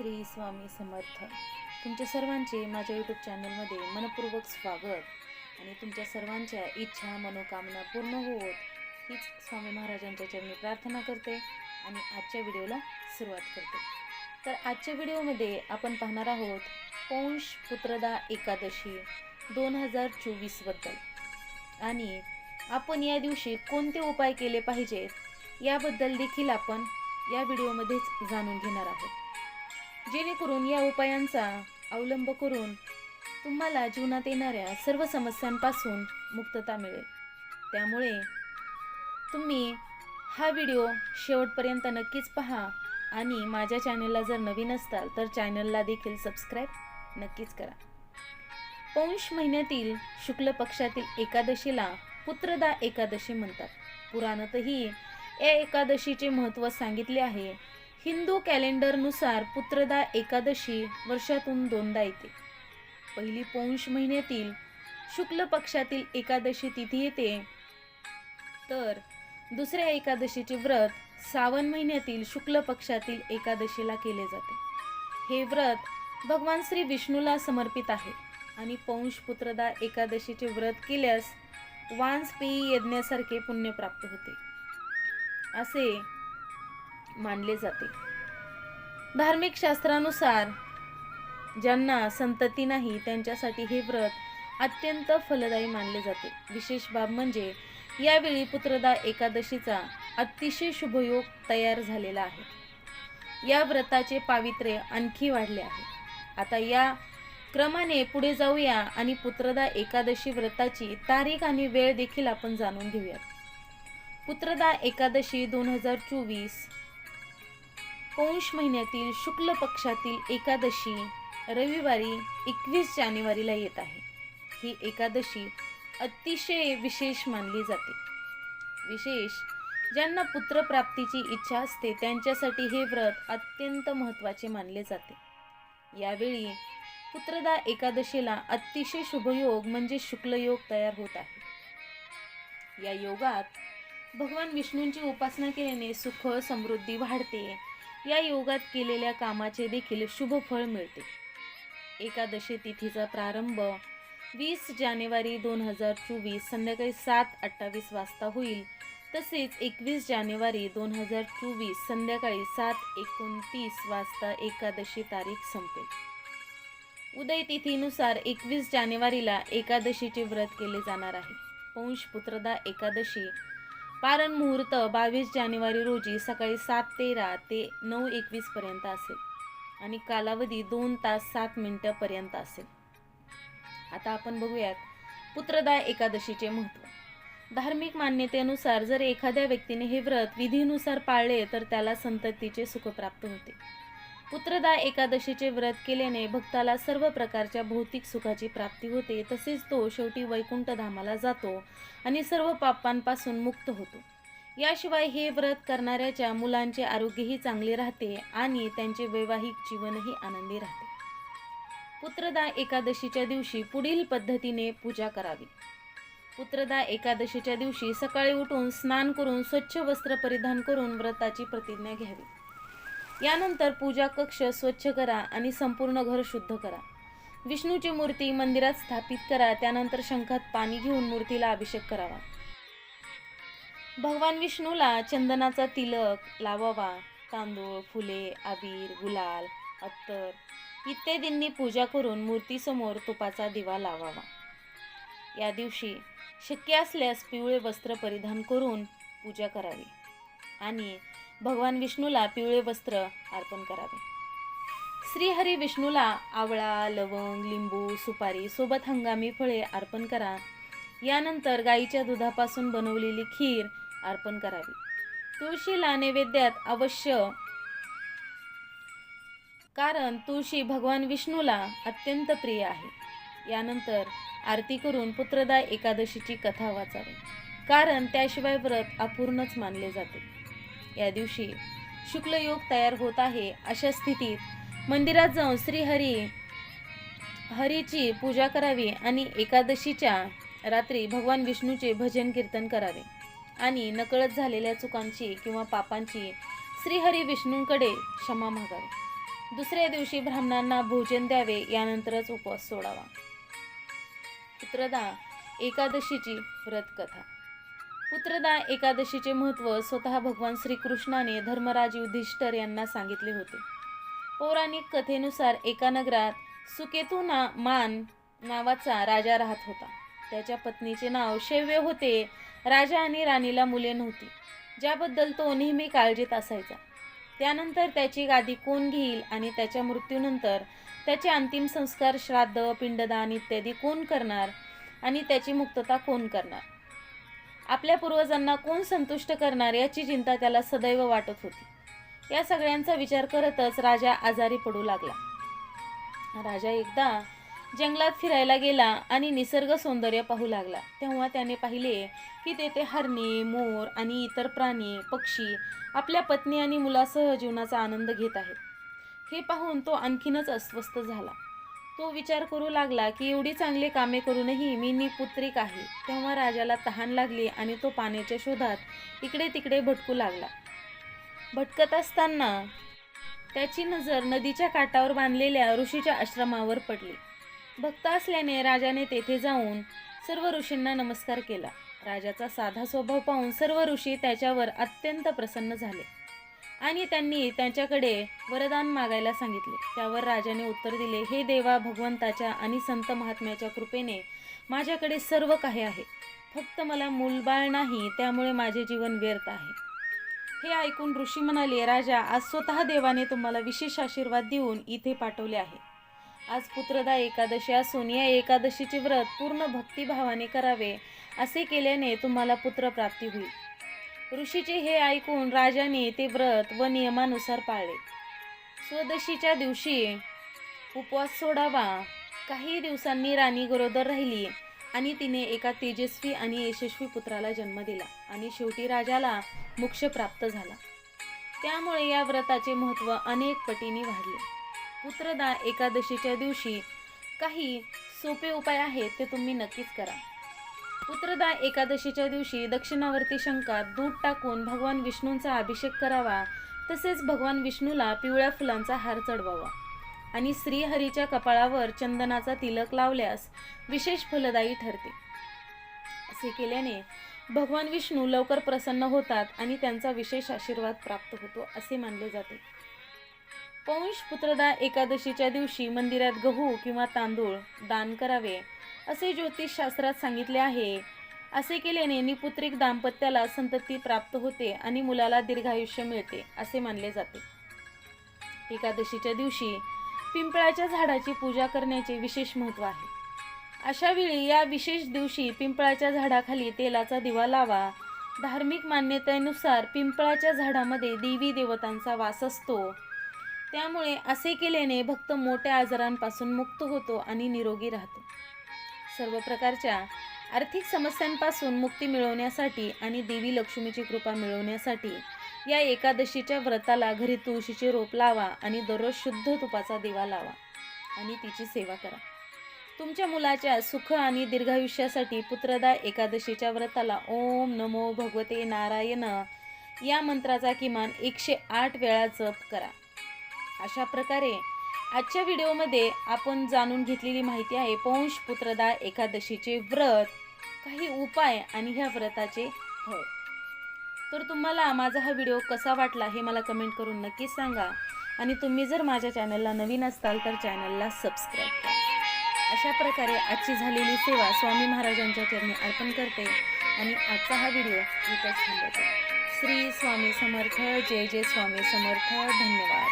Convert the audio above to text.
श्री स्वामी समर्थ. तुमच्या सर्वांचे माझ्या यूट्यूब चॅनलमध्ये मनपूर्वक स्वागत. आणि तुमच्या सर्वांच्या इच्छा मनोकामना पूर्ण होत हीच स्वामी महाराजांच्या चरणी प्रार्थना करते आणि आजच्या व्हिडिओला सुरुवात करते. तर आजच्या व्हिडिओमध्ये आपण पाहणार आहोत पौंश पुत्रदा एकादशी दोन हजार चोवीसबद्दल आणि आपण या दिवशी कोणते उपाय केले पाहिजेत याबद्दल देखील आपण या व्हिडिओमध्येच जाणून घेणार आहोत. जेणेकरून या उपायांचा अवलंब करून तुम्हाला जीवनात येणाऱ्या सर्व समस्यांपासून मुक्तता मिळेल. त्यामुळे तुम्ही हा व्हिडिओ शेवटपर्यंत नक्कीच पहा आणि माझ्या चॅनलला जर नवीन असताल तर चॅनलला देखील सबस्क्राईब नक्कीच करा. पौष महिन्यातील शुक्ल पक्षातील एकादशीला पुत्रदा एकादशी म्हणतात. पुराणातही या एकादशीचे महत्त्व सांगितले आहे. हिंदू कॅलेंडरनुसार पुत्रदा एकादशी वर्षातून दोनदा येते. पहिली पौंश महिन्यातील शुक्ल पक्षातील एकादशी तिथी येते. तर दुसऱ्या एकादशीचे व्रत सावन महिन्यातील शुक्ल पक्षातील एकादशीला केले जाते. हे व्रत भगवान श्री विष्णूला समर्पित आहे आणि पौंश पुत्रदा एकादशीचे व्रत केल्यास वांसपेयी यज्ञासारखे पुण्य प्राप्त होते. असे मानले जाते. धार्मिक शास्त्रानुसार ज्यांना संतती नाही त्यांच्यासाठी हे व्रत अत्यंत फलदायी मानले जाते. विशेष बाब म्हणजे यावेळी पुत्रदा एकादशीचा अतिशय शुभयोग तयार झालेला आहे. या व्रताचे पावित्र्य आणखी वाढले आहे. आता या क्रमाने पुढे जाऊया आणि पुत्रदा एकादशी व्रताची तारीख आणि वेळ देखील आपण जाणून घेऊयात. पुत्रदा एकादशी दोन हजार चोवीस पौष महिन्यातील शुक्ल पक्षातील एकादशी रविवारी एकवीस जानेवारीला येत आहे. ही एकादशी अतिशय विशेष मानली जाते. विशेष ज्यांना पुत्रप्राप्तीची इच्छा असते त्यांच्यासाठी हे व्रत अत्यंत महत्त्वाचे मानले जाते. यावेळी पुत्रदा एकादशीला अतिशय शुभयोग म्हणजे शुक्लयोग तयार होत आहे. या योगात भगवान विष्णूंची उपासना केल्याने सुख समृद्धी वाढते. या योगात केलेल्या कामाचे देखील शुभ फळ मिळते. एकादशी तिथीचा प्रारंभ वीस जानेवारी दोन हजार चोवीस संध्याकाळी सात अठ्ठावीस वाजता होईल. तसेच एकवीस जानेवारी दोन हजार चोवीस संध्याकाळी सात एकोणतीस वाजता एकादशी तारीख संपेल. उदय तिथीनुसार एकवीस जानेवारीला एकादशीचे व्रत केले जाणार आहे. पौंश पुत्रदा एकादशी पारण मुहूर्त बावीस जानेवारी रोजी सकाळी सात तेरा ते नऊ एकवीस पर्यंत असेल. आणि कालावधी दोन तास सात मिनिटापर्यंत असेल. आता आपण बघूयात पुत्रदा एकादशीचे महत्त्व. धार्मिक मान्यतेनुसार जर एखाद्या व्यक्तीने हे व्रत विधीनुसार पाळले तर त्याला संततीचे सुख प्राप्त होते. पुत्रदा एकादशीचे व्रत केल्याने भक्ताला सर्व प्रकारच्या भौतिक सुखाची प्राप्ती होते. तसेच तो शेवटी वैकुंठ धामाला जातो आणि सर्व पापांपासून मुक्त होतो. याशिवाय हे व्रत करणाऱ्याच्या मुलांचे आरोग्यही चांगले राहते आणि त्यांचे वैवाहिक जीवनही आनंदी राहते. पुत्रदा एकादशीच्या दिवशी पुढील पद्धतीने पूजा करावी. पुत्रदा एकादशीच्या दिवशी सकाळी उठून स्नान करून स्वच्छ वस्त्र परिधान करून व्रताची प्रतिज्ञा घ्यावी. यानंतर पूजा कक्ष स्वच्छ करा आणि संपूर्ण घर शुद्ध करा. विष्णूची मूर्ती मंदिरात स्थापित करा त्यानंतर शंखात पाणी घेऊन मूर्तीला अभिषेक करावा. भगवान विष्णूला चंदनाचा तिलक लावावा. तांदूळ फुले आबीर गुलाल अत्तर इत्यादींनी पूजा करून मूर्तीसमोर तुपाचा दिवा लावावा. या दिवशी शक्य असल्यास पिवळे वस्त्र परिधान करून पूजा करावी. आणि भगवान विष्णूला पिवळे वस्त्र अर्पण करावे. श्रीहरी विष्णूला आवळा लवंग लिंबू सुपारी सोबत हंगामी फळे अर्पण करा. यानंतर गाईच्या दुधापासून बनवलेली खीर अर्पण करावी. तुळशीला नैवेद्यात अवश्य कारण तुळशी भगवान विष्णूला अत्यंत प्रिय आहे. यानंतर आरती करून पुत्रदा एकादशीची कथा वाचावी. कारण त्याशिवाय व्रत अपूर्णच मानले जाते. या दिवशी शुक्लयोग तयार होत आहे अशा स्थितीत मंदिरात जाऊन श्रीहरी हरीची पूजा करावी आणि एकादशीच्या रात्री भगवान विष्णूचे भजन कीर्तन करावे आणि नकळत झालेल्या चुकांची किंवा पापांची श्रीहरी विष्णूंकडे क्षमा मागावी. दुसऱ्या दिवशी ब्राह्मणांना भोजन द्यावे यानंतरच उपवास सोडावा. पुत्रदा एकादशीची व्रतकथा. पुत्रदा एकादशीचे महत्त्व स्वतः भगवान श्रीकृष्णाने धर्मराज युधिष्ठर यांना सांगितले होते. पौराणिक कथेनुसार एका नगरात सुकेतू ना मान नावाचा राजा राहत होता. त्याच्या पत्नीचे नाव शैव्य होते. राजा आणि राणीला मुले नव्हती. ज्याबद्दल तो नेहमी काळजीत असायचा. त्यानंतर त्याची गादी कोण घेईल आणि त्याच्या मृत्यूनंतर त्याचे अंतिम संस्कार श्राद्ध पिंडदान इत्यादी कोण करणार आणि त्याची मुक्तता कोण करणार? आपल्या पूर्वजांना कोण संतुष्ट करणार याची चिंता त्याला सदैव वाटत होती. या सगळ्यांचा विचार करतच राजा आजारी पडू लागला. राजा एकदा जंगलात फिरायला गेला आणि निसर्ग सौंदर्य पाहू लागला. तेव्हा त्याने पाहिले की तेथे हरणे मोर आणि इतर प्राणी पक्षी आपल्या पत्नी आणि मुलासह जीवनाचा आनंद घेत आहेत. हे पाहून तो आणखीनच अस्वस्थ झाला. तो विचार करू लागला की एवढी चांगली कामे करूनही मी निपुत्रिक आहे. तेव्हा राजाला तहान लागली आणि तो पाण्याच्या शोधात इकडे तिकडे भटकू लागला. भटकत असताना त्याची नजर नदीच्या काठावर बांधलेल्या ऋषीच्या आश्रमावर पडली. भक्त असल्याने राजाने तेथे जाऊन सर्व ऋषींना नमस्कार केला. राजाचा साधा स्वभाव पाहून सर्व ऋषी त्याच्यावर अत्यंत प्रसन्न झाले. आणि त्यांनी त्यांच्याकडे वरदान मागायला सांगितले. त्यावर राजाने उत्तर दिले हे देवा भगवंताच्या आणि संत महात्म्याच्या कृपेने माझ्याकडे सर्व काही आहे. फक्त मला मूलबाळ नाही त्यामुळे माझे जीवन व्यर्थ आहे. हे ऐकून ऋषी म्हणाले राजा आज स्वतः देवाने तुम्हाला विशेष आशीर्वाद देऊन इथे पाठवले आहे. आज पुत्रदा एकादशी असून या एकादशीचे व्रत पूर्ण भक्तिभावाने करावे असे केल्याने तुम्हाला पुत्रप्राप्ती होईल. ऋषीचे हे ऐकून राजाने ते व्रत व नियमानुसार पाळले. स्वदशीच्या दिवशी उपवास सोडावा. काही दिवसांनी राणी गरोदर राहिली आणि तिने एका तेजस्वी आणि यशस्वी पुत्राला जन्म दिला आणि शेवटी राजाला मोक्ष प्राप्त झाला. त्यामुळे या व्रताचे महत्त्व अनेक पटीने वाढले. पुत्रदा एकादशीच्या दिवशी काही सोपे उपाय आहेत ते तुम्ही नक्कीच करा. पुत्रदा एकादशीच्या दिवशी दक्षिणावर्ती शंकात दूध टाकून भगवान विष्णूंचा अभिषेक करावा. तसेच भगवान विष्णूला पिवळ्या फुलांचा हार चढवावा. आणि श्रीहरीच्या कपाळावर चंदनाचा तिलक लावल्यास विशेष फलदायी ठरते. असे केल्याने भगवान विष्णू लवकर प्रसन्न होतात आणि त्यांचा विशेष आशीर्वाद प्राप्त होतो असे मानले जाते. पौंश पुत्रदा एकादशीच्या दिवशी मंदिरात गहू किंवा तांदूळ दान करावे. असे ज्योतिषशास्त्रात सांगितले आहे. असे केल्याने निपुत्रिक दाम्पत्याला संतती प्राप्त होते आणि मुलाला दीर्घायुष्य मिळते असे मानले जाते. एकादशीच्या दिवशी पिंपळाच्या झाडाची पूजा करण्याचे विशेष महत्त्व आहे. अशा वेळी या विशेष दिवशी पिंपळाच्या झाडाखाली तेलाचा दिवा लावा. धार्मिक मान्यतेनुसार पिंपळाच्या झाडामध्ये देवी देवतांचा वास असतो. त्यामुळे असे केल्याने भक्त मोठ्या आजारांपासून मुक्त होतो आणि निरोगी राहतो. सर्व प्रकारच्या आर्थिक समस्यांपासून मुक्ती मिळवण्यासाठी आणि देवी लक्ष्मीची कृपा मिळवण्यासाठी या एकादशीच्या व्रताला घरी तुळशीचे रोप लावा आणि दररोज शुद्ध तुपाचा दिवा लावा आणि तिची सेवा करा. तुमच्या मुलाच्या सुख आणि दीर्घायुष्यासाठी पुत्रदा एकादशीच्या व्रताला ओम नमो भगवते नारायण या मंत्राचा किमान एकशे आठ वेळा जप करा. अशा प्रकारे आजच्या व्हिडिओमध्ये आपण जाणून घेतलेली माहिती आहे पौंश पुत्रदा एकादशीचे व्रत. काही उपाय आणि ह्या व्रताचे फळ. तर तुम्हाला माझा हा व्हिडिओ कसा वाटला हे मला कमेंट करून नक्कीच सांगा. आणि तुम्ही जर माझ्या चॅनलला नवीन असताल तर चॅनलला सबस्क्राईब करा. अशा प्रकारे आजची झालेली सेवा स्वामी महाराजांच्या चरणी अर्पण करते. आणि आजचा हा व्हिडिओ इथंच थांबवते. श्री स्वामी समर्थ जय जय स्वामी समर्थ धन्यवाद.